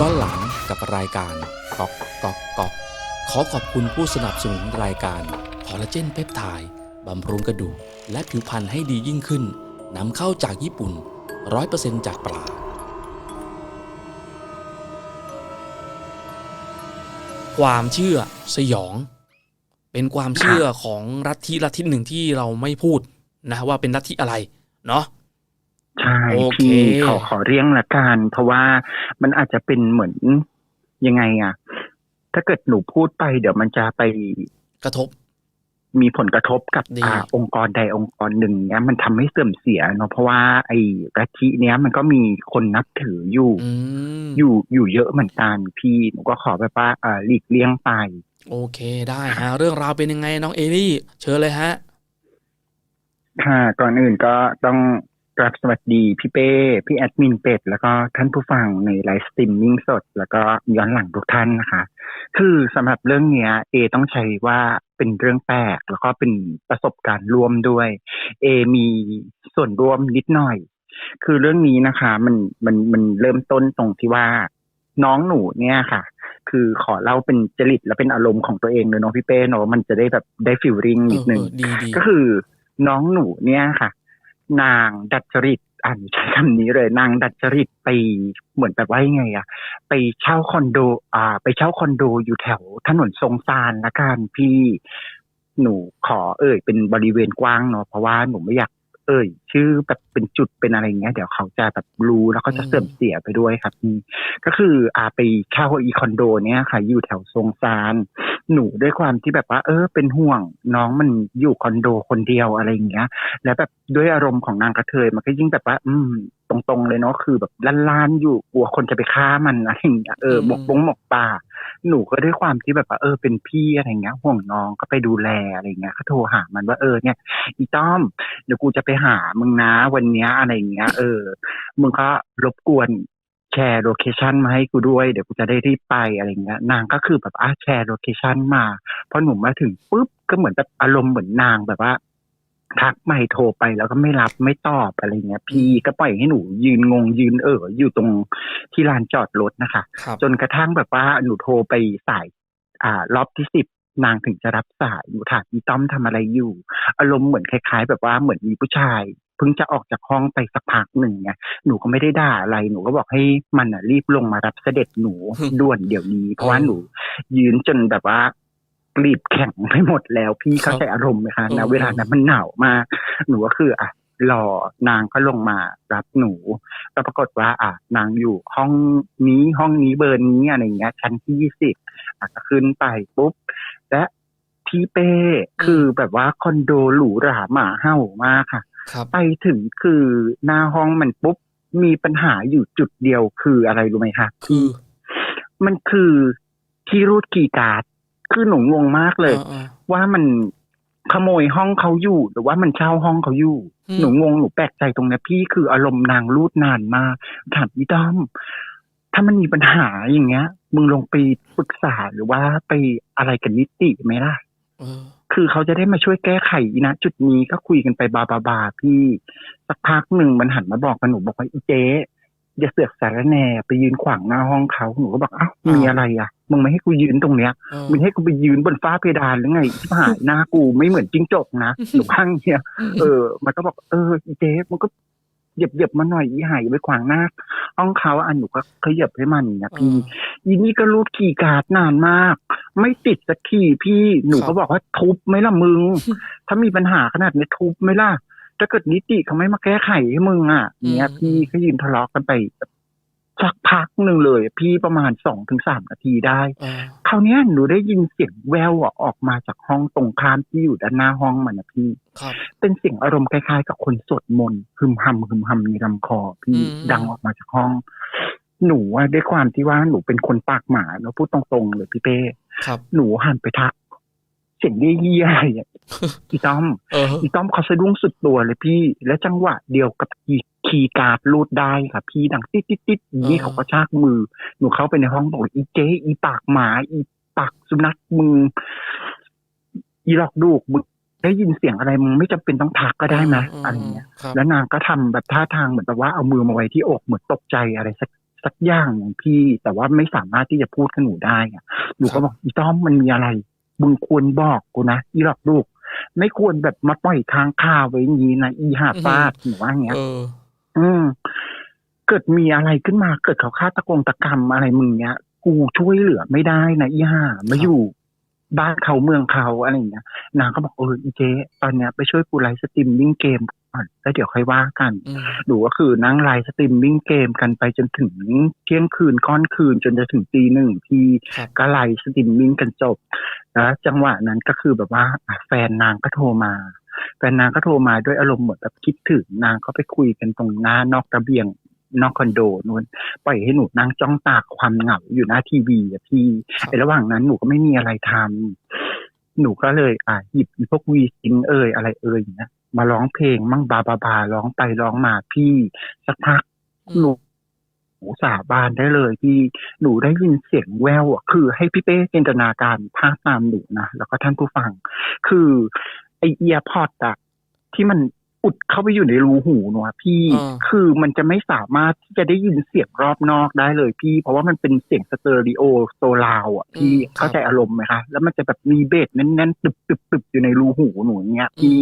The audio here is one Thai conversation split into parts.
ย้อนหลังกับรายการกอกกอกกอกขอขอบคุณผู้สนับสนุนรายการคอลลาเจนเพปไทด์บำรุงกระดูกและผิวพรรณให้ดียิ่งขึ้นนำเข้าจากญี่ปุ่น 100%จากปลาความเชื่อสยอง เป็นความเชื่อของลัทธิลัทธิหนึ่งที่เราไม่พูดนะว่าเป็นลัทธิอะไรเนาะ ใช่โอเคพี่ขอขอเรียงละกันเพราะว่ามันอาจจะเป็นเหมือนยังไงอะถ้าเกิดหนูพูดไป เดี๋ยวมันจะไปกระทบ มีผลกระทบกับดีอ่าองค์กรใดองค์กรหนึ่งเนี้ยมันทำให้เสื่อมเสียเนาะเพราะว่าไอ้ลัทธิเนี้ยมันก็มีคนนับถืออยู่อืมอยู่อยู่เยอะเหมือนกันพี่หนูก็ขอแบบว่าเอ่อหลีกเลี่ยงไป โอเคได้ฮะเรื่องราวเป็นยังไงน้องเอลี่ เชิญเลยฮะค่ะก่อนอื่นก็ต้อง กราบสวัสดีพี่เป้ พี่แอดมินเป็ด แล้วก็ท่านผู้ฟังในไลฟ์สตรีมมิ่งสด แล้วก็ย้อนหลังทุกท่านนะคะ คือสำหรับเรื่องเนี้ยเอต้องใช้ว่าเป็นเรื่องแปลก แล้วก็เป็นประสบการณ์ร่วมด้วยเอมีส่วนร่วมนิดหน่อย คือเรื่องนี้นะคะ มันมันมันเริ่มต้นตรงที่ว่า น้องหนูเนี่ยค่ะ คือขอเล่าเป็นจริตและเป็นอารมณ์ของตัวเองเลยเนาะพี่เป้เนาะมันจะได้แบบได้ฟิลลิ่งเอนิอดนึงเออดีดีก็คือน้องหนูเนี่ยค่ะ นางดัดจริตอ่านใช้คำนี้เลยนางดัดจริตไปเหมือนแบบว่ายังไงอะไปเช่าคอนโด อ่า ไปเช่าคอนโดอยู่แถวถนนทรงซานละกันพี่หนูขอเอ่ยเป็นบริเวณกว้างเนาะเพราะว่าหนูไม่อยาก เอ่ย ชื่อแบบเป็นจุดเป็นอะไรเงี้ยเดี๋ยวเขาจะแบบรู้แล้วก็จะเสื่อมเสียไปด้วยครับพี่ก็คืออาไปเช่าอีคอนโดเนี่ยค่ะ อยู่แถวทรงซานหนูด้วยความที่แบบว่า เออ เป็นห่วง น้องมันอยู่คอนโดคนเดียวอะไรเงี้ย แล้วแบบด้วยอารมณ์ของนางกระเทยมันก็ยิ่งแบบว่า อืม ตรงๆเลยเนาะคือแบบล้านๆอยู่กลัวคนจะไปฆ่ามันอะไรอย่างเงี้ยเออหมกบงหมกป่า หนูก็ด้วยความที่แบบว่าเออเป็นพี่อะไรเงี้ยห่วงน้องก็ไปดูแลอะไรเงี้ยก็โทรหามันว่าเออเนี่ยอีต้อมเดี๋ยวกูจะไปหามึงนะวันเนี้ยอะไรเงี้ย เออมึงก็รบกวนแชร์โลเคชันมาให้กูด้วยเดี๋ยวกูจะได้รีบไปอะไรเงี้ยนางก็คือแบบอะแชร์โลเคชันมาพอหนูมาถึงปุ๊บก็เหมือนแบบอารมณ์เหมือนนางแบบว่า ทักไม่โทรไปแล้วก็ไม่รับไม่ตอบอะไรเงี้ย พี่ก็ปล่อยให้หนูยืนงงยืนเอออยู่ตรงที่ลานจอดรถนะคะครับจนกระทั่งแบบว่าหนูโทรไปสาย อ่ารอบที่สิบนางถึงจะรับสายหนูถามอีต้อมทำอะไรอยู่ อารมณ์เหมือนคล้าย ๆ แบบว่าเหมือนมีผู้ชายเพิ่งจะออกจากห้องไปสักพักหนึ่งไงหนูก็ไม่ได้ด่าอะไร หนูก็บอกให้มันอะรีบลงมารับเสด็จหนูด่วนเดี๋ยวนี้ เพราะว่าหนูยืนจนแบบว่า รีบแข็งไปหมดแล้ว พี่เข้าใจอารมณ์ไหมคะเออนะเวลานั้นมันหนาวมากหนูก็คืออะรอนางก็ลงมารับหนูแล้วปรากฏว่า อะนางอยู่ห้องนี้ห้องนี้เบอร์นี้อะไรอย่างเงี้ย ชั้นที่ยี่สิบอะก็ขึ้นไปปุ๊บ และพี่เป้คือแบบว่าคอนโดหรูหราหมาเห่ามากค่ะครับไปถึงคือหน้าห้องมันปุ๊บมีปัญหาอยู่จุดเดียวคืออะไรรู้ไหมคะคือ มันคือที่รูดคีย์การ์ด คือหนูงงมากเลยออออว่ามันขโมยห้องเขาอยู่ หรือว่ามันเช่าห้องเขาอยู่อืมหนูงงหนูแปลกใจตรงเนี้ยพี่คืออารมณ์นางรูดนานมากถามพี่ต้อมถ้ามันมีปัญหาอย่างเงี้ย มึงลงไปปรึกษาหรือว่าไปอะไรกันนิติไหมล่ะเออคือเขาจะได้มาช่วยแก้ไขนะจุดนี้ก็คุยกันไปบาบาบาพี่สักพักหนึ่งมันหันมาบอกกับหนูบอกว่าอีเจ๊ อย่าเสือกสารแหน่ไปยืนขวางหน้าห้องเขาหนูก็บอกอ้าวมีอะไรอะมึงไม่ให้กูยืนตรงเนี้ยเออมึงให้กูไปยืนบนฟ้าเพดานหรือไงที่หายหน้ากูไม่เหมือนจิ้งจกนะหนูข้างเนี่ยเออ มันก็บอกเอออีเจ๊มันก็เหยียบเหยียบๆมาหน่อยอีหายอย่าไปขวางหน้าห้องเขาอันหนูก็ขยับให้มันนะเอพี่ออีนี่ก็รูดขี่การ์ดนานมาก ไม่ติดสักทีพี่หนูครัก็บบอกว่าทุบไหมล่ะมึง ถ้ามีปัญหาขนาดนี้ทุบไหมล่ะ ถ้าเกิดนิติเขาไม่มาแก้ไขให้มึงอะเนี้ย พี่ก็ยืนทะเลาะกันไปแบบสักพักหนึ่งเลย พี่ประมาณสองถึงสามนาทีได้เออคราวเนี้ยหนูได้ยินเสียงแววอะออกมาจากห้องตรงข้ามที่อยู่ด้านหน้าห้องมันนะพี่ครับเป็นเสียงอารมณ์คล้ายๆ กับคนสวดมนต์ฮึมฮัมฮึมฮัมในลำคอ พี่อืมดังออกมาจากห้อง หนูอะด้วยความที่ว่าหนูเป็นคนปากหมาเนาะพูดตรงๆเลยพี่เป้ครับหนูหันไปทัก เสียงเยี่ยๆอะไรอะพี่ต้อมเออพี่ต้อมเขาสะดุ้งสุดตัวเลยพี่ และจังหวะเดียวกับคีย์คีย์การ์ดรูดได้ค่ะ พี่ดังติดติดติดๆๆนี่อ่าเขาก็ชากมือ หนูเข้าไปในห้องบอกอีเจ๊อีปากหมา อีปากสุนัขมึงอีหลอกดูกมึงได้ยินเสียงอะไรมึงไม่จำเป็นต้องทักก็ได้ไหมอะไรเงี้ยครับแล้วนางก็ทำแบบท่าทางเหมือนแบบว่าเอามือมาไว้ที่อกเหมือนตกใจอะไรสักสักอย่างหนึ่งพี่ แต่ว่าไม่สามารถที่จะพูดกับหนูได้อะหนูก็บอกอีต้อมมันมีอะไร มึงควรบอกกูนะอีหลอกลูก ไม่ควรแบบมาปล่อยค้างคาไว้อย่างนี้นะอีหาฟาดหนูว่าอย่างเงี้ยเอออืมเกิดมีอะไรขึ้นมาเกิดเขาฆาตกรตกรรมอะไรมึงเนี้ยกูช่วยเหลือไม่ได้นะอีห่ามาอยู่บ้านเขาเมืองเขาอะไรอย่างเงี้ยนางก็บอกเอออีเจ๊ตอนเนี้ยไปช่วยกูไลฟ์สตรีมมิ่งเกมก่อนแล้วเดี๋ยวค่อยว่ากันอืมหนูก็คือนั่งไลฟ์สตรีมมิ่งเกมกันไปจนถึงเที่ยงคืนก้อนคืนจนจะถึงตีหนึ่งที่ครับก็ไลฟ์สตรีมมิ่งกันจบ แล้วจังหวะนั้นก็คือแบบว่าแฟนนางก็โทรมา แฟนนางก็โทรมาด้วยอารมณ์เหมือนแบบคิดถึงนางก็ไปคุยกันตรงหน้านอกระเบียงนอกคอนโดนู้นปล่อยให้หนูนั่งจ้องตากความเหงาอยู่หน้าทีวีอะพี่ครับไอระหว่างนั้นหนูก็ไม่มีอะไรทำหนูก็เลยอะหยิบพวกวีซิงเอ่ยอะไรเอ่ยเงี้ยมาร้องเพลงมั่งบาบาบาร้องไปร้องมาพี่สักพักหนู สาบานได้เลยที่หนูได้ยินเสียงแววอะคือให้พี่เป้จินตนาการภาพตามหนูนะแล้วก็ท่านผู้ฟัง คือไอเอียพอดอะที่มันอุดเข้าไปอยู่ในรูหูหนูอะพี่อ่าคือมันจะไม่สามารถที่จะได้ยินเสียงรอบนอกได้เลยพี่ เพราะว่ามันเป็นเสียงสเตอริโอโซลาวอะพี่เข้าใจอารมณ์ไหมคะ แล้วมันจะแบบมีเบสแน่นๆตึบตึบตึบอยู่ในรูหูหนูเนี้ยพี่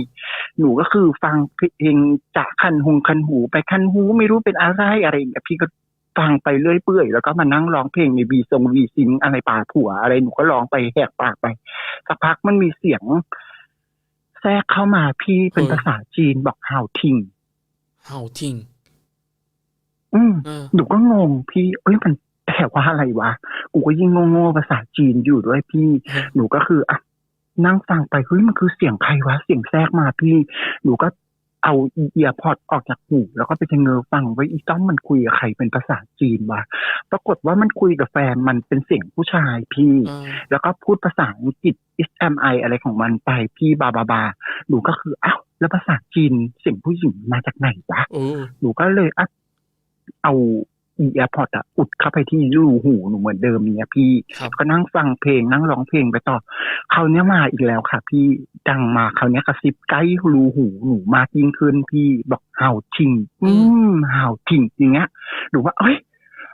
หนูก็คือฟังเพลงจากคันหงคันหูไปคันหูไม่รู้เป็นอะไรอะไรอย่างเงี้ยพี่ก็ ฟังไปเรื่อยเปื่อยแล้วก็มานั่งร้องเพลงในวีทรงวีซิงอะไรป่าผัวอะไรหนูก็ร้องไปแหกปากไปสักพักมันมีเสียง แทรกเข้ามาพี่เป็นเออภาษาจีนบอกเฮาทิงเฮาทิ้งอืมเออหนูก็งงพี่เอ้ยมันแปลว่าอะไรวะกูก็ยิ่งงงๆภาษาจีนอยู่ด้วยพี่ฮะหนูก็คืออะนั่งฟังไปเฮ้ยมันคือเสียงใครวะเสียงแทรกมาพี่ หนูก็ เอาเอียพอดออกจากหูแล้วก็ไปเงอฟังไว้อีต้อมมันคุยกับใครเป็นภาษาจีนวะปรากฏว่ามันคุยกับแฟนมันเป็นเสียงผู้ชายพี่เออแล้วก็พูดภาษาอังกฤษ is am I อะไรของมันไปพี่บาบาบาหนูก็คืออ้าวแล้วภาษาจีนเสียงผู้หญิงมาจากไหนวะเออหนูก็เลยอะเอา อีแอร์พอดอะอุดเข้าไปที่รูหูหนูเหมือนเดิมเนี่ยพี่ครับก็นั่งฟังเพลงนั่งร้องเพลงไปต่อคราวเนี้ยมาอีกแล้วค่ะ พี่ดังมาคราวเนี้ยกระซิบใกล้รูหูหนูมากยิ่งขึ้นพี่บอกเห่าจริง อืมเห่าจริงอย่างเงี้ยหนูว่าเอ้ย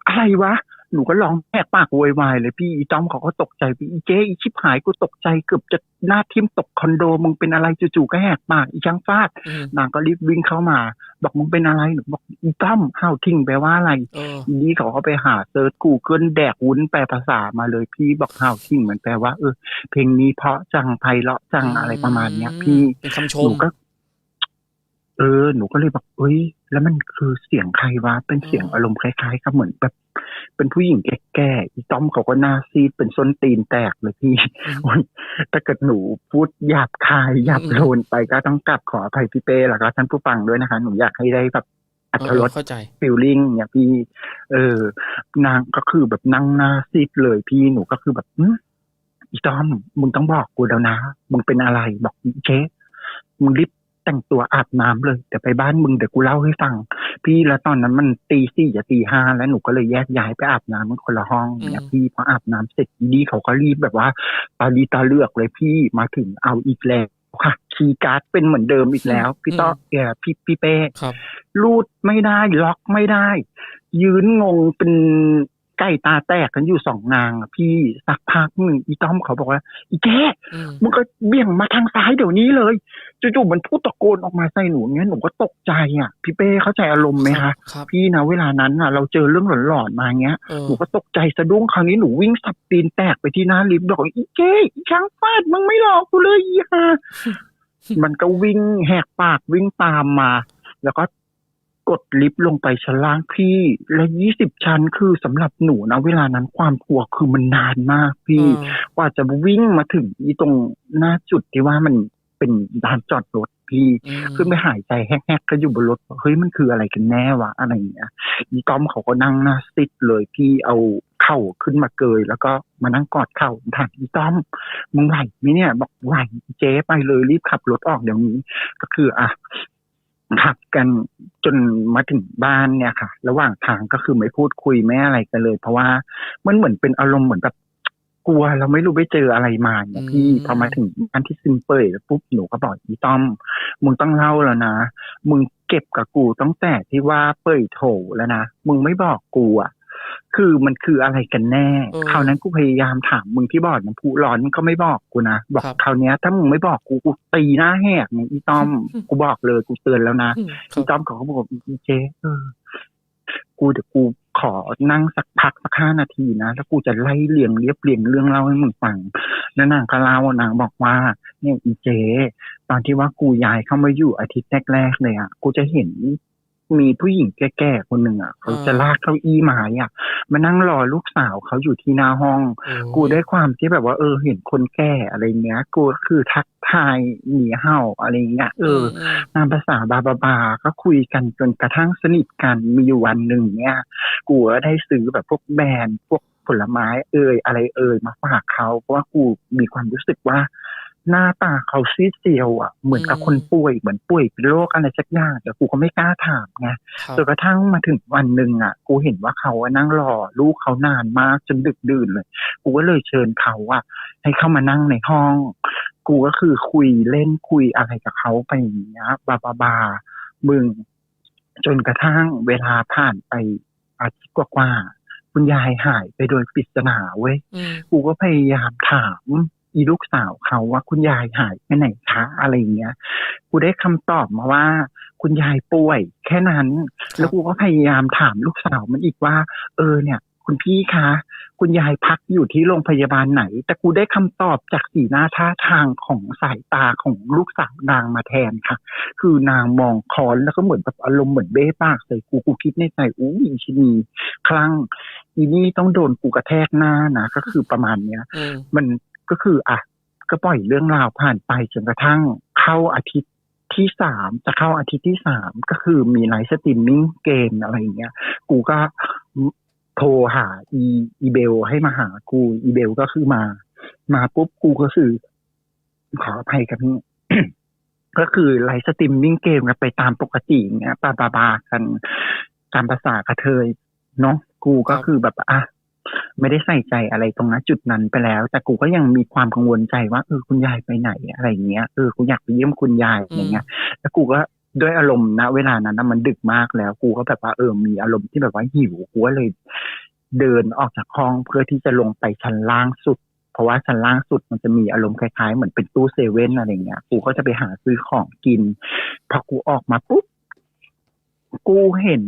อะไรวะ หนูก็ร้องแหกปากโวยวายเลยพี่อีต้อมเขาก็ตกใจพี่อีเจ๊อีชิบหายกูตกใจเกือบจะหน้าทิ่มตกคอนโดมึงเป็นอะไรจู่ๆก็แหกปากอีช่างฟาดอืมนางก็รีบวิ่งเข้ามา บอกมึงเป็นอะไรหนูบอกอีต้อมห้าวทิ้งแปลว่าอะไรเอออีนี่เขาก็ไปหาเซิร์ชกูเกิลแดกวุ้นแปลภาษามาเลยพี่บอกห้าวทิ้งเหมือนแปลว่าเออเพลงนี้เพราะจังไพเราะจังอะไรประมาณเนี้ย พี่เป็นคำชหนูมก็เออหนูก็เลยบอกเอ้ย แล้วมันคือเสียงใครวะเป็นเสียงอืมอารมณ์คล้ายๆกับเหมือนแบบ เป็นผู้หญิงแก่ๆอีต้อมเขาก็หน้าซีดเป็นส้นตีนแตกเลยพี่โอ๊ยถ้าเกิดหนูพูดหยาบคายหยาบโลนไปก็ต้องกลับขออภัยพี่เป้แล้วก็ท่านผู้ฟังด้วยนะคะ หนูอยากให้ได้แบบอัเอตอรสเข้าใจฟิลลิ่งเนี่ยพี่ เออนางก็คือแบบนั่งหน้าซีดเลยพี่หนูก็คือแบบอืมอีต้อมมึงต้องบอกกูแล้วนะ มึงเป็นอะไรบอกอีเจ๊มึงรีบ แต่งตัวอาบน้ำเลยเดี๋ยวไปบ้านมึงเดี๋ยวกูเล่าให้ฟัง พี่แล้วตอนนั้นมันตีสี่จะตีห้าแล้วหนูก็เลยแยกย้ายไปอาบน้ำมันคนละห้องเนี่ยอืมพี่พออาบน้ำเสร็จดีเขาก็รีบแบบว่าตาลีตาเลือกเลยพี่มาถึงเอาอีกแล้วค่ะคีย์การ์ดเป็นเหมือนเดิมอีกแล้ว พี่ต้อเออพี่พี่เป้ครับรูดไม่ได้ล็อกไม่ได้ ยืนงงเป็น ไก่ตาแตกกันอยู่สองนางอะพี่สักพักหนึ่งอีต้อมเขาบอกว่า อีแกอืมมึงก็เบี่ยงมาทางซ้ายเดี๋ยวนี้เลยจู่ๆมันพูดตะโกนออกมาใส่หนูเงี้ยหนูก็ตกใจอะพี่เป้เข้าใจอารมณ์ไหมคะครับพี่นะเวลานั้นอะ เราเจอเรื่องหลอนๆมาเงี้ยเออหนูก็ตกใจสะดุ้งคราวนี้หนูวิ่งสับตีนแตกไปที่หน้าลิฟต์บอกอีเจ๊อีช้างฟาดมึงไม่หลอกกูเลยอีห่ามันก็วิ่งแหกปากวิ่งตามมา แล้วก็ กดลิฟต์ลงไปชั้นล่างพี่ และยี่สิบชั้นคือสำหรับหนูนะเวลานั้นความกลัวคือมันนานมากพี่เออกว่าจะวิ่งมาถึงอีตรงหน้าจุดที่ว่ามันเป็นลานจอดรถพี่อืมขึ้นไปหายใจแฮกๆก็อยู่บนรถเฮ้ยมันคืออะไรกันแน่วะอะไรอย่างเงี้ยอีต้อมเขาก็นั่งหน้าซิดเลยพี่เอาเข่าขึ้นมาเกย แล้วก็มานั่งกอดเข่าถามอีต้อมมึงไหวไหมเนี่ย บอกไหวเจ๊ไปเลยรีบขับรถออกเดี๋ยวนี้ ก็คือ อะ ขับกันจนมาถึงบ้านเนี่ยค่ะ ระหว่างทางก็คือไม่พูดคุยไม่อะไรกันเลย เพราะว่ามันเหมือนเป็นอารมณ์เหมือนแบบกลัวเราไม่รู้ไปเจออะไรมาเนี่ยพี่อืมพอมาถึงอันที่ซิมเปิลปุ๊บหนูก็บอกอีต้อม มึงต้องเล่าแล้วนะมึงเก็บกับกูตั้งแต่ที่ว่าเปิดโถแล้วนะมึงไม่บอกกูอะ คือมันคืออะไรกันแน่เออคราวนั้นกูพยายามถามมึงที่บอร์ดมันผู้ร้อนมึงก็ไม่บอกกูนะบอกครับคราวเนี้ยถ้ามึงไม่บอกกูกูตีหน้าแหกเนี่ยอีต้อมกูบอกเลยกูเตือนแล้วนะอืมครัอีบต้อมเขาก็บอกอีเจ๊เออ กูเดี๋ยวกูขอนั่งสักพักสักห้านาทีนะแล้วกูจะไล่เรียงเรียบเรียงเรื่องเล่าให้มึงฟังแล้วนางก็เล่านางบอกว่า เนี่ยอีเจ ตอนที่ว่ากูย้ายเข้ามาอยู่อาทิตย์แรกๆเลยอะกูจะเห็น มีผู้หญิงแก่ๆคนหนึ่งอะเขาจะลากเก้าอี้ไม้อะมานั่งรอลูกสาวเขาอยู่ที่หน้าห้องโอ้กูด้วยความที่แบบว่า เออ เห็นคนแก่อะไรเงี้ย กูก็คือทักทายหนีเห่าอะไรเงี้ยเออมตามภาษาบาบาบาก็คุยกันจนกระทั่งสนิทกันมีอยู่วันหนึ่งเนี่ยกูก็ได้ซื้อแบบพวกแบรนด์พวกผลไม้เอ่ยอะไรเอ่ยมาฝากเขาเพราะว่ากูมีความรู้สึกว่า หน้าตาเขาซีดเซียวอะเหมือนกับคนป่วยเหมือนป่วยเป็นโรคอะไรสักอย่างแต่กูก็ไม่กล้าถามไงครับจนกระทั่งมาถึงวันหนึ่งอะ กูเห็นว่าเขาอะนั่งรอลูกเขานานมากจนดึกดื่นเลย กูก็เลยเชิญเขาอะให้เข้ามานั่งในห้อง กูก็คือคุยเล่นคุยอะไรกับเขาไปอย่างเงี้ยบาบาบามึง จนกระทั่งเวลาผ่านไปอาทิตย์กว่าๆคุณยายหายไปโดยปริศนาเว้ยอืมกูก็พยายามถาม อีลูกสาวเขาว่าคุณยายหายไปไหนคะอะไรอย่างเงี้ย กูได้คำตอบมาว่า คุณยายป่วย แค่นั้น แล้วกูก็พยายามถามลูกสาวมันอีกว่า เออเนี่ย คุณพี่คะ คุณยายพักอยู่ที่โรงพยาบาลไหน แต่กูได้คำตอบจากสีหน้าท่าทางของสายตาของลูกสาวนางมาแทนค่ะ คือนางมองคอนแล้วก็เหมือนแบบอารมณ์เหมือนเบ้ปากใส่กูกูคิดในใจอู้อีชินีคลั่งอีนี่ต้องโดนกูกระแทกหน้านะก็คือประมาณเนี้ยอืมมัน ก็คืออะก็ปล่อยเรื่องราวผ่านไปจนกระทั่งเข้าอาทิตย์ที่สามจะเข้าอาทิตย์ที่สามก็คือมีไลฟ์สตรีมมิ่งเกมอะไรอย่างเงี้ย กูก็โทรหาอีอีเบลให้มาหากูอีเบลก็คือมา มาปุ๊บกูก็คือขออภัยกับนี่ก็คือไลฟ์สตรีมมิ่งเกมกันไปตามปกติอย่างเงี้ยปาบาบากันตามภาษากระเทยเนาะกูก็คือแบบอะ ไม่ได้ใส่ใจอะไรตรงนั้นจุดนั้นไปแล้ว แต่กูก็ยังมีความกังวลใจว่าเออคุณยายไปไหนอะไรอย่างเงี้ยเออกูอยากไปเยี่ยมคุณยายอะไรเงี้ยแล้วกูก็ด้วยอารมณ์นะเวลานั้นนะมันดึกมากแล้วกูก็แบบว่าเออมีอารมณ์ที่แบบว่าหิวกูก็เลยเดินออกจากห้องเพื่อที่จะลงไปชั้นล่างสุด เพราะว่าชั้นล่างสุดมันจะมีอารมณ์คล้ายๆ เหมือนเป็นตู้เซเว่นอะไรเงี้ยกูก็จะไปหาซื้อของกินพอกูออกมาปุ๊บกูเห็น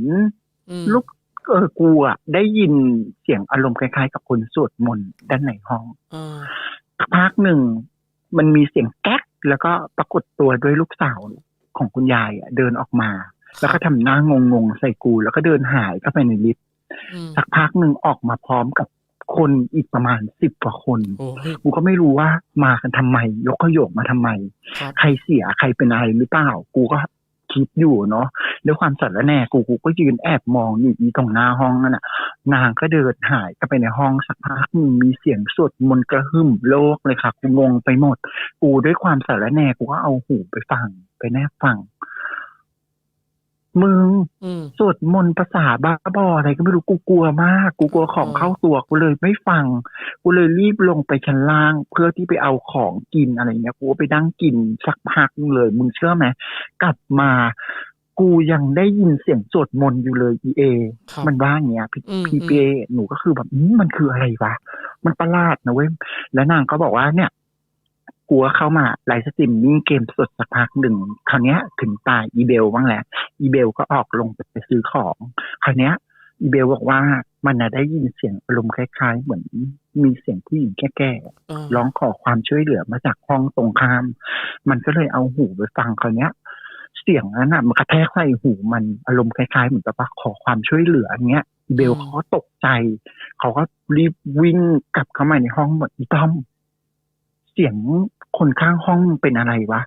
อืมลูก เออกูอะได้ยินเสียงอารมณ์คล้ายๆ กับคนสวดมนต์ด้านในห้องอ่าสักพักหนึ่งมันมีเสียงแก๊กแล้วก็ปรากฏตัวด้วยลูกสาวของคุณยายอะเดินออกมา แล้วก็ทำหน้างงๆใส่กู แล้วก็เดินหายเข้าไปในลิฟต์อืมสักพักหนึ่งออกมาพร้อมกับคนอีกประมาณสิบกว่าคนโอ้ยกูก็ไม่รู้ว่ามากันทำไม ยกขยกมาทำไมครับใครเสียใครเป็นอะไรหรือเปล่า กูก็ คิดอยู่เนาะด้วยความสัตย์และแน่กูกูก็ยืนแอบมองอยู่อีตรงหน้าห้องนั่นน่ะ นางก็เดินหายเข้าไปในห้องสักพักนึงมีเสียงสวดมนต์กระหึ่มโลกเลยค่ะ กูงงไปหมด กูด้วยความสัตย์และแน่กูก็เอาหูไปฟังไปแนบฟัง มึงอืมสวดมนต์ภาษาบ้าบออะไรก็ไม่รู้กูกลัวมาก กูกลัวของอ๋อเข้าตัวกูเลยไม่ฟัง กูเลยรีบลงไปชั้นล่าง เพื่อที่ไปเอาของกินอะไรเงี้ยกูก็ไปนั่งกินสักพักหนึ่งเลย มึงเชื่อไหมกลับมา กูยังได้ยินเสียงสวดมนต์อยู่เลยอีเอครับมันว่าอย่างเงี้ยพี่อืมพี่อืมเปหนูก็คือแบบอืมมันคืออะไรวะมันประหลาดนะเว้ยแล้วนางก็บอกว่าเนี่ย กูก็เข้ามาไลฟ์สตรีมมิ่งเกมสดสักพักหนึ่งคราวเนี้ยถึงตายอีเบลบ้างแหละอีเบลก็ออกลงไปซื้อของคราวเนี้ยอีเบลบอกว่ามันน่ะได้ยินเสียงอารมณ์คล้ายๆ เหมือนมีเสียงผู้หญิงแก่ๆอ่าร้องขอความช่วยเหลือมาจากห้องตรงข้าม มันก็เลยเอาหูไปฟังคราวเนี้ยเสียงนั้นอะมันกระแทกใส่หูมันอารมณ์คล้ายๆ เหมือนกับว่าขอความช่วยเหลืออย่างเงี้ยเบลเขาก็ตกใจ เขาก็รีบวิ่งกลับเข้ามาในห้องหมดอีต้อม เสียง คนข้างห้องเป็นอะไรวะ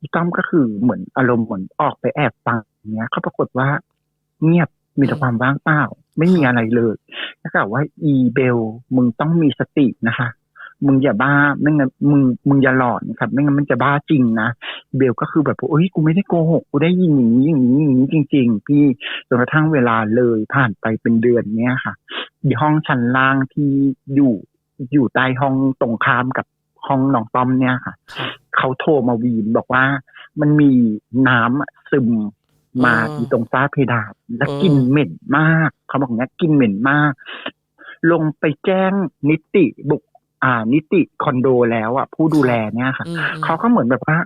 อีต้อมก็คือเหมือนอารมณ์เหมือนออกไปแอบฟังอย่างเงี้ย ก็ปรากฏว่า เงียบมีแต่ความว่างเปล่า ไม่มีอะไรเลยแล้วก็บอกว่าอีเบลมึงต้องมีสตินะคะ มึงอย่าบ้าไม่งั้นมึงมึงอย่าหลอนครับ ไม่งั้นมันจะบ้าจริงนะเบลก็คือแบบว่าเอ้ยกูไม่ได้โกหกกูได้ยินอย่างนี้อย่างนี้อย่างนี้จริง ๆ พี่จนกระทั่งเวลาเลยผ่านไปเป็นเดือนเนี้ยค่ะอีห้องชั้นล่างที่อยู่อยู่ใต้ห้องตรงข้ามกับ ห้องน้องต้อมเนี่ยค่ะครับเขาโทรมาวีนบอกว่า มันมีน้ำอะซึมมาเออที่ตรงฝ้าเพดานแล้วเออกลินเหม็นมาก เขาบอกเนี้ยกลินเหม็นมาก ลงไปแจ้งนิติบุกอ่า นิติคอนโดแล้วอะ ผู้ดูแลเนี่ยค่ะอืมอืมเขาก็เหมือนแบบว่า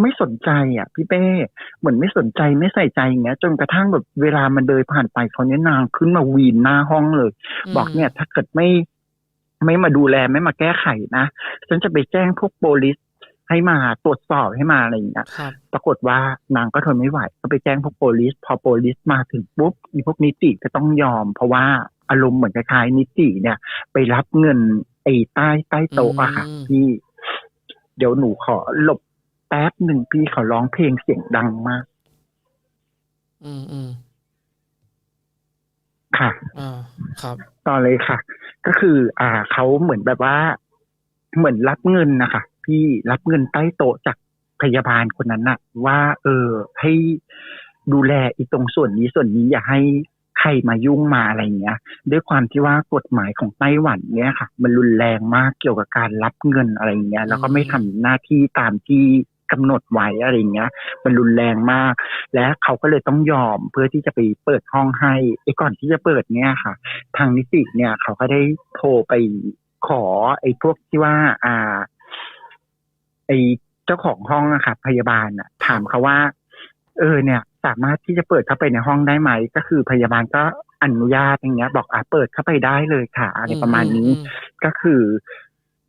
ไม่สนใจอะพี่เป้เหมือนไม่สนใจไม่ใส่ใจอย่างเงี้ย จนกระทั่งแบบเวลามันเดินผ่านไปเขาเนี้ยนางขึ้นมาวีนหน้าห้องเลย บอกเนี่ย ถ้าเกิดไม่ ไม่มาดูแลไม่มาแก้ไขนะฉันจะไปแจ้งพวกโปลิสให้มาตรวจสอบให้มาอะไรอย่างเงี้ยครับปรากฏว่านางก็ทนไม่ไหว ก็ไปแจ้งพวกโปลิสพอโปลิสมาถึงปุ๊บอีพวกนิติก็ต้องยอม เพราะว่าอารมณ์เหมือนคล้ายๆนิติเนี่ย ไปรับเงินไอ้ใต้ใต้โต๊ะอะค่ะอืมพี่เดี๋ยวหนูขอหลบแป๊บหนึ่งพี่เขาร้องเพลงเสียงดังมาก อืมอืม ค่ะอ่าครับ ต่อเลยค่ะ ก็คือ อ่าเขาเหมือนแบบว่า เหมือนรับเงินนะคะพี่รับเงินใต้โต๊ะจากพยาบาลคนนั้นน่ะ ว่า เออ ให้ดูแลอีตรงส่วนนี้ส่วนนี้อย่าให้ใครมายุ่งมาอะไรอย่างเงี้ย ด้วยความที่ว่ากฎหมายของไต้หวันเนี้ยค่ะ มันรุนแรงมากเกี่ยวกับการรับเงินอะไรอย่างเงี้ย แล้วก็ไม่ทำหน้าที่ตามที่ กำหนดไว้อะไรอย่างเงี้ย มันรุนแรงมาก และเขาก็เลยต้องยอมเพื่อที่จะไปเปิดห้องให้ไอ้ก่อนที่จะเปิดเนี่ยค่ะ ทางนิติเนี่ย เขาก็ได้โทรไปขอไอ้พวกที่ว่า อ่า ไอ้เจ้าของห้องอะค่ะพยาบาลอะถามเขาว่า เออเนี่ย สามารถที่จะเปิดเข้าไปในห้องได้ไหม ก็คือพยาบาลก็อนุญาตอย่างเงี้ย บอกอะเปิดเข้าไปได้เลยค่ะอะไรประมาณนี้อืมก็คือ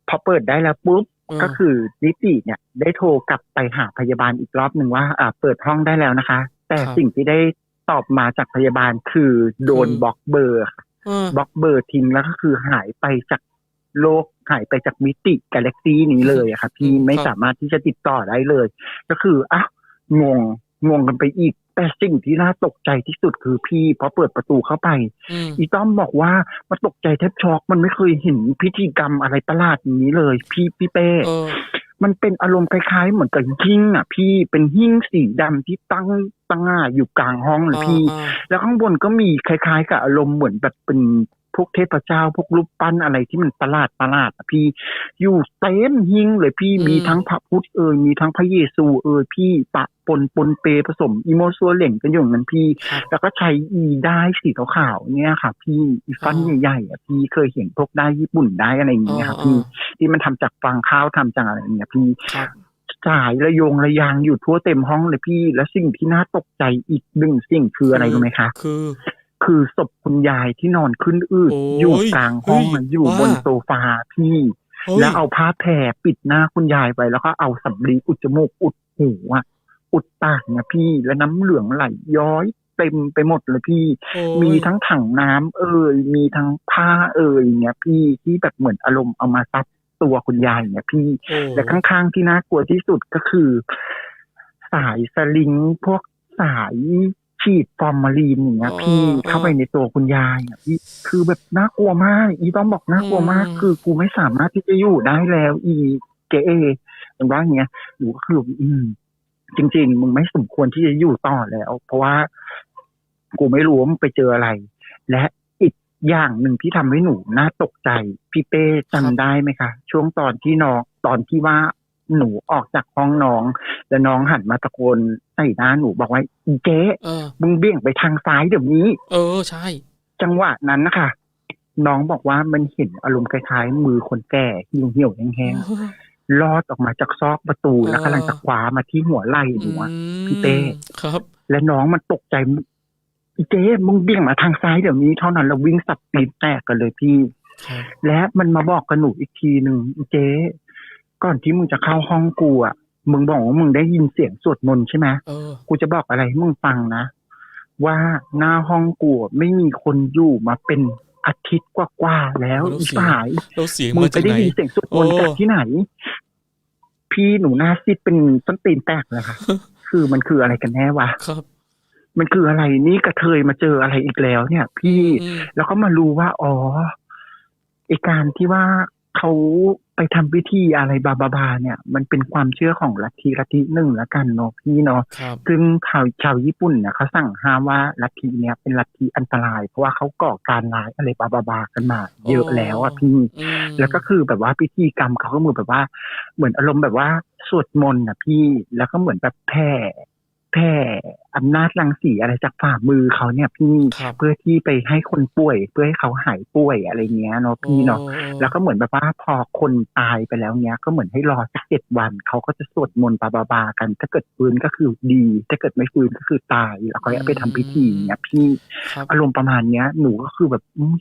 พอเปิดได้แล้วปุ๊บอืม ก็คือนิติเนี่ย ได้โทรกลับไปหาพยาบาลอีกรอบหนึ่งว่าอ่าเปิดห้องได้แล้วนะคะ แต่สิ่งที่ได้ตอบมาจากพยาบาลคือโดนบล็อกเบอร์ค่ะอืมบล็อกเบอร์ทิ้งแล้วก็คือหายไปจากโลกหายไปจากมิติกาแล็กซีนี้เลยอะค่ะพี่อืมไม่ครับสามารถที่จะติดต่อได้เลย ก็คืออะงงงงกันไปอีก แต่สิ่งที่น่าตกใจที่สุดคือพี่พอเปิดประตูเข้าไปอืมอีต้อมบอกว่ามันตกใจแทบช็อกมันไม่เคยเห็นพิธีกรรมอะไรประหลาดอย่างนี้เลย พี่พี่เป้เออมันเป็นอารมณ์คล้ายๆ เหมือนกับหิ้งอะ พี่เป็นหิ้งสีดำที่ตั้งตั้งอะอยู่กลางห้องเลยพี่อ่าแล้วข้างบนก็มีคล้ายๆ กับอารมณ์เหมือนแบบเป็น พวกเทพเจ้า พวกรูปปั้นอะไรที่มันประหลาดประหลาดอะพี่อยู่เต็มหิ้งเลยพี่อืมมีทั้งพระพุทธเอ่ยมีทั้งพระเยซูเอ่ยพี่ปะปนปนเปผสมอีโมซัวเหล่งกันอยู่อย่างนั้นพี่ครับแล้วก็ใช้อีได้ายสีขาวๆเนี่ยค่ะ พี่อีฟันอ๋อใหญ่ๆอะพี่เคยเห็นพวกได้ายญี่ปุ่นได้ายอะไรอย่างเงี้ยค่ะอ๋อพี่อ๋อที่มันทำจากฟางข้าวทำจากอะไรอย่างเงี้ยพี่ครับสายระยงระยางอยู่ทั่วเต็มห้องเลยพี่ และสิ่งที่น่าตกใจอีกหนึ่งสิ่งคืออะไรรู้ไหมคะ คือ คือศพคุณยายที่นอนขึ้นอืดโอ้ยอยู่กลางห้องเฮ้ยอยู่บนว่า โซฟาพี่ เฮ้ยแล้วเอาผ้าแผ่ปิดหน้าคุณยายไปแล้วก็เอาสำลีอุดจมูกอุดหูอะอุดปากเนี่ยพี่แล้วน้ำเหลืองไหลย้อยเต็มไปหมดเลยพี่ โอ้ยมีทั้งถังน้ำเอ่ยมีทั้งผ้าเอ่ยเนี่ยพี่ที่แบบเหมือนอารมณ์เอามาซัดตัวคุณยายเนี่ยพี่ โอ้และข้างๆที่น่ากลัวที่สุดก็คือ สายสลิงพวกสาย ฉีดฟอร์มาลีนอย่างเงี้ยพี่เข้าไปในตัวคุณยายอะพี่คือแบบน่ากลัวมาก อีต้องบอกน่ากลัวมาก คือกูไม่สามารถที่จะอยู่ได้แล้ว อีเกเอมันว่าอย่างเงี้ยหนูก็คืออืม จริง ๆ มึงไม่สมควรที่จะอยู่ต่อแล้ว เพราะว่ากูไม่รู้ว่ามึงไปเจออะไร และอีกอย่างหนึ่งที่ทำให้หนูน่าตกใจ พี่เป้จำได้ไหมคะ ช่วงตอนที่น้องตอนที่ว่า หนูออกจากห้องน้อง แล้วน้องหันมาตะโกนใส่หน้าหนูบอกว่าอีเจ๊เออมึงเบี่ยงไปทางซ้ายเดี๋ยวนี้ เออใช่ จังหวะนั้นนะคะน้องบอกว่ามันเห็นอารมณ์คล้ายๆ มือคนแก่เหี่ยวๆแห้งๆลอดออกมาจากซอกประตูแล้วกำลังจะคว้ามาที่หัวไหล่หนูอะพี่เต้ครับ และน้องมันตกใจอีเจ๊มึงเบี่ยงมาทางซ้ายเดี๋ยวนี้เท่านั้นเราวิ่งสับปีนแตกกันเลยพี่ครับและมันมาบอกกับหนูอีกทีหนึ่งอีเจ๊ ก่อนที่มึงจะเข้าห้องกูอะมึงบอกว่ามึงได้ยินเสียงสวดมนต์ใช่ไหมเออกูจะบอกอะไรให้มึงฟังนะ ว่าหน้าห้องกูอะไม่มีคนอยู่มาเป็นอาทิตย์กว่าๆแล้วแล้วอีเสียงสายเราเสียงมึงมาไปจากได้ไหนยินเสียงสวดมนต์โอ้จากที่ไหน พี่หนูหน้าซีดเป็นส้นตีนแตกเลยค่ะคือมันคืออะไรกันแน่วะครับ มันคืออะไรนี่กระเทยมาเจออะไรอีกแล้ว เนี่ย พี่อืมแล้วก็มารู้ว่าอ๋อไอการที่ว่าเขา ไปทำพิธีอะไรบาบาบาเนี่ย มันเป็นความเชื่อของลัทธิลัทธิหนึ่งละกันเนาะพี่เนาะครับซึ่งชาวชาวญี่ปุ่นเนี่ยเขาสั่งห้ามว่าลัทธิเนี้ยเป็นลัทธิอันตราย เพราะว่าเขาก่อการร้ายอะไรบาบาบากันมา เยอะแล้วอะพี่อืมแล้วก็คือแบบว่าพิธีกรรมเขาก็เหมือนแบบว่า เหมือนอารมณ์แบบว่าสวดมนต์นะพี่แล้วก็เหมือนแบบแผ่ แแผ่อำนาจรังสีอะไรจากฝ่ามือเขาเนี่ยพี่ครับเพื่อที่ไปให้คนป่วย เพื่อให้เขาหายป่วยอะไรเงี้ยเนาะพี่เนาะโอ้แล้วก็เหมือนแบบว่าพอคนตายไปแล้วเนี้ย ก็เหมือนให้รอสักเจ็ดวันเขาก็จะสวดมนต์บาบาบากัน ถ้าเกิดฟื้นก็คือดี ถ้าเกิดไม่ฟื้นก็คือตายแล้วก็ไปทำพิธีเนี้ยพี่ครับอารมณ์ประมาณเนี้ย หนูก็คือแบบอุ๊ย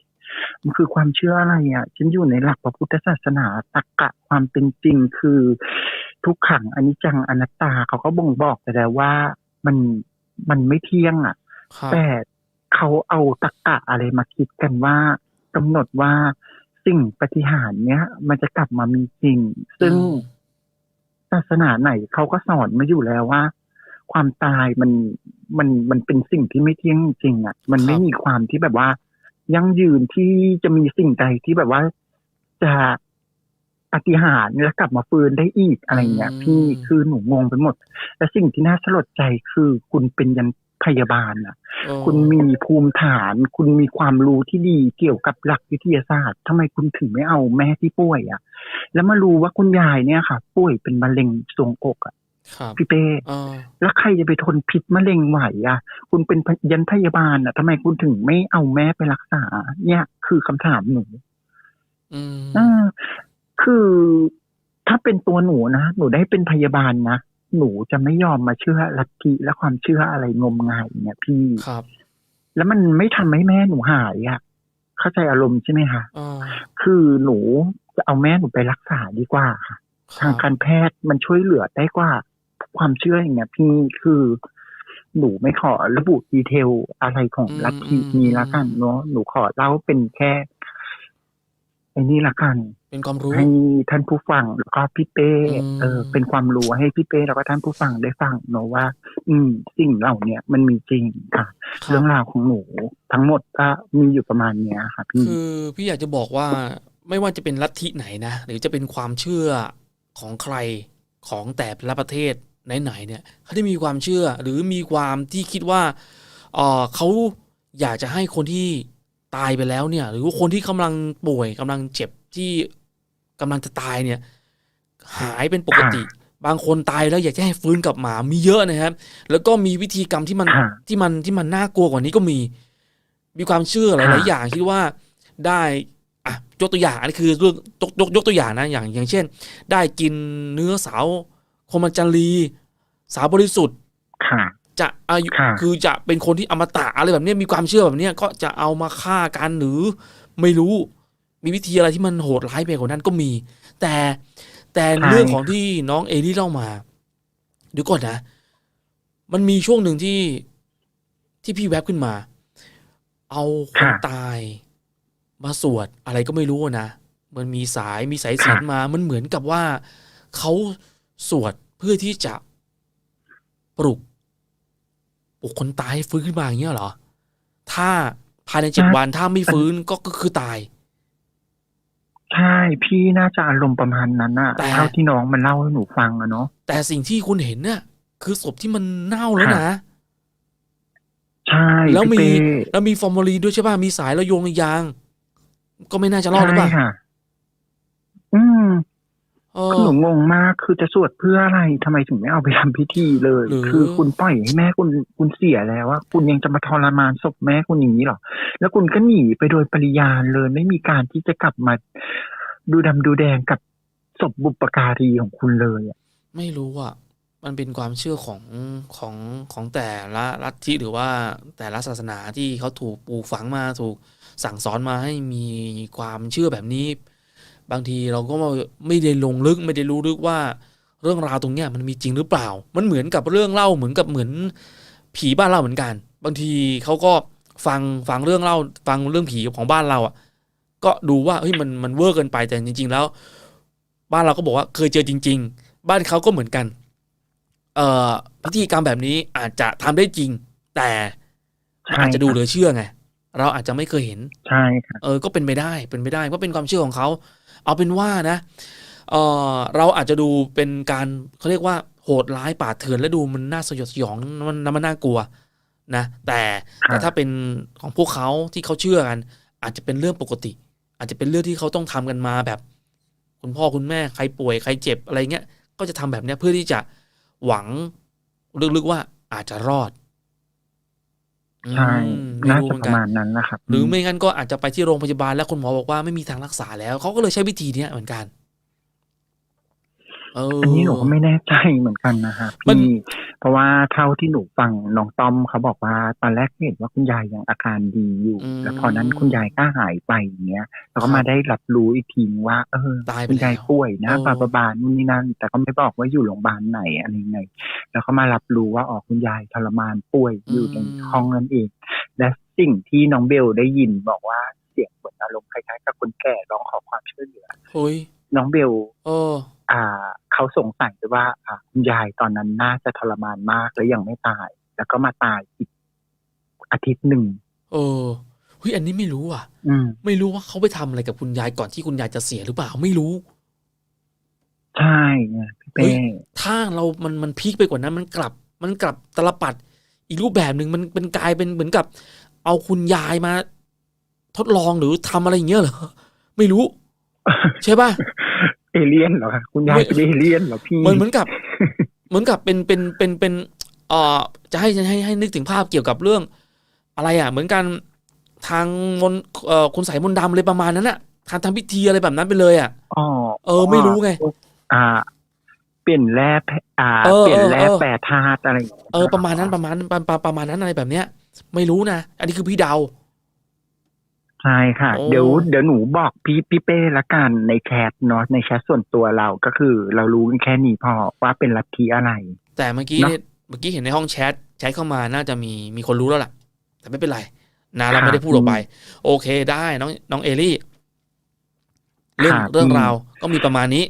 มันคือความเชื่ออะไรอะ ฉันอยู่ในหลักพระพุทธศาสนาตรรกะความเป็นจริงคือ ทุกขังอนิจจังอนัตตาเขาก็บ่งบอกไปแล้วว่า มันมันไม่เที่ยงอะครับแต่เขาเอาตรรกะอะไรมาคิดกันว่ากำหนดว่าสิ่งปฏิหารย์เนี้ย มันจะกลับมามีจริง ซึ่งอืมศาสนาไหนเขาก็สอนมาอยู่แล้วว่า ความตายมันมันมันเป็นสิ่งที่ไม่เที่ยงจริงๆอะ มันไม่มีความที่แบบว่า ยั่งยืนที่จะมีสิ่งใดที่แบบว่าจะ ปฏิหารย์แล้วกลับมาฟื้นได้อีกอะไรเงี้ยพี่คือหนูงงไปหมด และสิ่งที่น่าสลดใจคือคุณเป็นยันพยาบาลอะโอ้คุณมีภูมิฐาน คุณมีความรู้ที่ดีเกี่ยวกับหลักวิทยาศาสตร์ทำไมคุณถึงไม่เอาแม่ที่ป่วยอะ แล้วมารู้ว่าคุณยายเนี่ยค่ะ ป่วยเป็นมะเร็งทรวงอกอะครับพี่เป้เออแล้วใครจะไปทนพิษมะเร็งไหวอะ คุณเป็นพยันพยาบาลอะทำไมคุณถึงไม่เอาแม่ไปรักษา เนี่ยคือคำถามหนูอืมอ่า คือถ้าเป็นตัวหนูนะหนูได้เป็นพยาบาลนะหนูจะไม่ยอมมาเชื่อลัทธิและความเชื่ออะไรงมงายเนี่ยพี่ครับ แล้วมันไม่ทำให้แม่หนูหายอะ่ะ เข้าใจอารมณ์ใช่ไหมคะเออคือหนูจะเอาแม่หนูไปรักษาดีกว่าค่ะคทางรับการแพทย์มันช่วยเหลือได้กว่า ความเชื่ออย่างเงี้ย พี่คือหนูไม่ขอระบุดีเทลอะไรของลัทธินี้ละกันเนาะหนูขอเล่าเป็นแค่ไอ้นี่ละกัน เป็นความรู้ ให้ท่านผู้ฟังแล้วก็พี่เป้อืมเออ เป็นความรู้ให้พี่เป้แล้วก็ท่านผู้ฟังได้ฟังเนอะว่า อืมสิ่งเหล่าเนี้ยมันมีจริงค่ะคเรื่รัอบงราวของหนูทั้งหมดก็มีอยู่ประมาณเนี้ยค่ะ พี่คือพี่อยากจะบอกว่าไม่ว่าจะเป็นลัทธิไหนนะหรือจะเป็นความเชื่อของใครของแต่ละประเทศไหนๆเนี่ยเขาได้มีความเชื่อหรือมีความที่คิดว่าเออเขาอยากจะให้คนที่ตายไปแล้วเนี่ย หรือว่าคนที่กำลังป่วยกำลังเจ็บที่ กำลังจะตายเนี่ย หายเป็นปกติ บางคนตายแล้วอยากจะให้ฟื้นกลับมามีเยอะนะครับ แล้วก็มีวิธีกรรมที่มันค่ะที่มันที่มันน่ากลัวกว่านี้ก็มี มีความเชื่อหลายค่ะๆอย่างคิดว่าได้อะยกตัวอย่างอันนี้คือเรื่องยกยกยกตัวอย่างนะอย่างอย่างเช่น ได้กินเนื้อสาวโคมจันลีสาวบริสุทธิ์ค่ะจะอายุค่ะคือจะเป็นคนที่อมตะอะไรแบบเนี้ยมีความเชื่อแบบเนี้ยก็จะเอามาฆ่ากันหรือไม่รู้ มีวิธีอะไรที่มันโหดร้ายไปกว่านั้นก็มี แต่แต่ใช่เรื่องของที่น้องเอลี่เล่ามาเดี๋ยวก่อนนะ มันมีช่วงหนึ่งที่ที่พี่แวบขึ้นมา เอาคนตายมาสวดอะไรก็ไม่รู้อะนะมันมีสายมีสายสิญจนมา มันเหมือนกับว่าเขาสวดเพื่อที่จะปลุกปลุกคนตายให้ฟื้นขึ้นมาอย่างเงี้ยเหรอ ถ้าภายในเจ็ดใช่วันถ้าไม่ฟื้นก็ก็คือตาย ใช่พี่น่าจะอารมณ์ประมาณนั้นอะแต่ เท่าที่น้องมันเล่าให้หนูฟังอะเนาะแต่สิ่งที่คุณเห็นเนี่ยคือศพที่มันเน่าแล้วนะ ใช่แล้วมีพี่เป้แล้วมีฟอร์มาลีนด้วยใช่ป่ะมีสายระโยงระยาง ก็ไม่น่าจะรอดหรือเปล่าใช่ค่ะ อืมเอ คืออหนูงงมากคือจะสวดเพื่ออะไรทำไมถึงไม่เอาไปทำพิธีเลยหรือคือคุณปล่อยให้แม่คุณคุณเสียแล้วว่า คุณยังจะมาทรมานศพแม่คุณอย่างนี้เหรอ แล้วคุณก็หนีไปโดยปริยานเลยไม่มีการที่จะกลับมาดูดำดูแดงกับศพบุปการีของคุณเลยอะไม่รู้อะมันเป็นความเชื่อของของของแต่ละลัทธิหรือว่าแต่ละศาสนาที่เขาถูกปลูกฝังมาถูกสั่งสอนมาให้มีความเชื่อแบบนี้ บางทีเราก็ไม่ได้ลงลึกไม่ได้รู้ลึกว่าเรื่องราวตรงเนี้ยมันมีจริงหรือเปล่า มันเหมือนกับเรื่องเล่าเหมือนกับเหมือนผีบ้านเราเหมือนกัน บางทีเขาก็ฟังฟังเรื่องเล่า ฟังเรื่องผีของบ้านเราอะ ก็ดูว่าเฮ้ยมันมันเวอร์เกินไปแต่จริง ๆ แล้ว บ้านเราก็บอกว่าเคยเจอจริง ๆ บ้านเขาก็เหมือนกัน เอ่อพิธีกรรมแบบนี้อาจจะทำได้จริง แต่มันอาจจะดูเหลือเชื่อไงเราอาจจะไม่เคยเห็น ใช่ค่ะเออ ก็เป็นไปได้ เป็นไปได้เพราะเป็นความเชื่อของเขา เอาเป็นว่านะเออเราอาจจะดูเป็นการเขาเรียกว่าโหดร้ายป่าดเถื่อนและดูมันน่าสยดสยองมันมันน่ากลัวนะแต่ค่ะแต่ถ้าเป็นของพวกเขาที่เขาเชื่อกัน อาจจะเป็นเรื่องปกติ อาจจะเป็นเรื่องที่เขาต้องทำกันมาแบบ คุณพ่อคุณแม่ใครป่วยใครเจ็บอะไรเงี้ยก็จะทำแบบเนี้ยเพื่อที่จะหวังลึกๆว่าอาจจะรอด ใช่อืมไม่น่ารู้จะเหมือนปกัระนมาณนั้นนะครับหรือไม่งั้นก็อาจจะไปที่โรงพยาบาลแล้วคุณหมอบอกว่าไม่มีทางรักษาแล้วเขาก็เลยใช้วิธีเนี้ยเหมือนกันเอออัอันนี้หนูก็ไม่แน่ใจเหมือนกันนะครับมันพี่เพราะว่าเท่าที่หนูฟังน้องต้อมเขาบอกว่าตอนแรกเห็นว่าคุณยายยังอาการดีอยู่ แล้วพอนั้นคุณยายก็หายไปอย่างเงี้ยแล้วก็มาได้รับรู้อีกทีว่า เออตายไปคุณยายแล้วป่วยนะเออบาบาบานู่นนี่นั่น แต่ก็ไม่บอกว่าอยู่โรงพยาบาลไหนอะไรยังไงแล้วก็มารับรู้ว่าอ๋อคุณยายทรมานป่วยอยู่ในห้องนั่นเอง และสิ่งที่น้องเบลได้ยินบอกว่าเสียงเหมือนอารมณ์คล้ายๆกับคนแก่ร้องขอความช่วยเหลือเฮ้ยน้องเบลเอออ่า เขาสงสัยว่าอ่าคุณยายตอนนั้นน่าจะทรมานมากและยังไม่ตาย แล้วก็มาตายอีกอาทิตย์หนึ่งเออเฮ้ยอันนี้ไม่รู้อะ อืมไม่รู้ว่าเขาไปทำอะไรกับคุณยายก่อนที่คุณยายจะเสียหรือเปล่าไม่รู้ ใช่ไงพี่เฮ้เป้ยถ้าเรามันมันพีคไปกว่านั้น มันกลับ มันกลับตลปัดอีกรูปแบบหนึ่งมันเป็นกลายเป็นเหมือนกับ เอาคุณยายมา ทดลองหรือทำอะไรอย่างเงี้ยเหรอไม่รู้ ใช่ป่ะ เอเลี่ยนเหรอคะคุณยายไม่เป็นเอเลี่ยนเหรอพี่เหมือนเหมือนกับ เหมือนกับเป็นเป็นเป็นเป็นเอ่อจะให้ให้ให้นึกถึงภาพเกี่ยวกับเรื่อง อะไรอะ เหมือนกันทางมนต์เอ่อคุณใส่มนต์ดำอะไรประมาณนั้นอะทางทำพิธีอะไรแบบนั้นไปเลยอะอ๋อเออ ไม่รู้ไง อ่า เปลี่ยนแร่แพอ่าเออเปลี่ยนแร่เออเออแปรธาตุอะไรย่งงี้ยเออประมาณนั้นประมาณประประประมาณนั้นอะไรแบบเนี้ย ไม่รู้นะอันนี้คือพี่เดา ใช่ค่ะ โอ้ เดี๋ยวเดี๋ยวหนูบอกพี่พี่เป้ละกันในแชทเนาะในแชทส่วนตัวเราก็คือ เรารู้กันแค่นี้พอว่าเป็นลัทธิอะไร แต่เมื่อกี้เนอะเนี่ยเมื่อกี้เห็นในห้องแชทแชทเข้ามาน่าจะมีมีคนรู้แล้วล่ะ แต่ไม่เป็นไรนะเราค่ะไม่ได้พูดออกไป โอเคได้น้องน้องเอลี่ เรื่องค่ะเรื่องพี่ราวก็มีประมาณนี้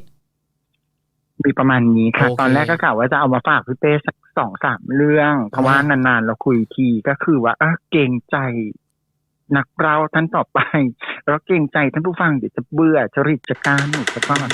มีประมาณนี้ค่ะ โอเคตอนแรกก็กะว่าจะเอามาฝากพี่เป้สักสองสามเรื่อง เพราะว่าอ่านานๆ เราคุยทีก็คือว่าเออเกรงใจ นักเราท่านต่อไปเราเก่งใจท่านผู้ฟังเดี๋ยวจะเบื่อจะริดจะการหนูจะก้อน